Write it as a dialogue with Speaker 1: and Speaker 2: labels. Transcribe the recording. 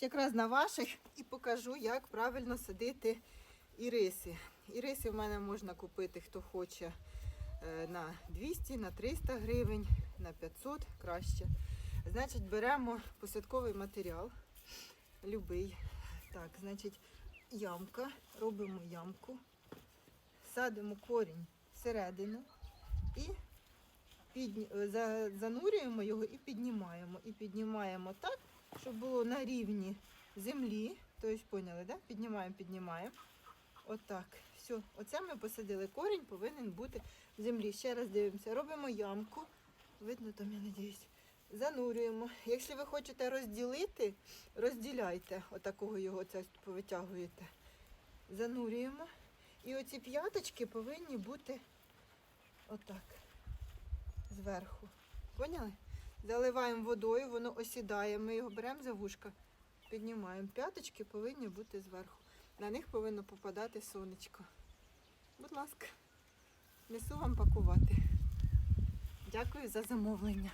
Speaker 1: якраз на ваших і покажу, як правильно садити іриси. Іриси в мене можна купити, хто хоче е, на 200, на 300 гривень, на 500 краще. Значить, беремо посадковий матеріал, любий. Так, значить, ямка, робимо ямку, садимо корінь всередину і підні... е, за- занурюємо його і піднімаємо. І піднімаємо так, щоб було на рівні землі. Тобто, поняли, да? Піднімаємо, піднімаємо. Отак. Все. Оце ми посадили. Корінь повинен бути в землі. Ще раз дивимося. Робимо ямку. Видно там, я надіюсь. Занурюємо. Якщо ви хочете розділити, розділяйте. Отакого його це повитягуєте. Занурюємо. І оці п'яточки повинні бути отак. Зверху. Поняли? Заливаємо водою, воно осідає. Ми його беремо за вушка, піднімаємо. П'яточки повинні бути зверху. На них повинно попадати сонечко. Будь ласка, несу вам пакувати. Дякую за замовлення.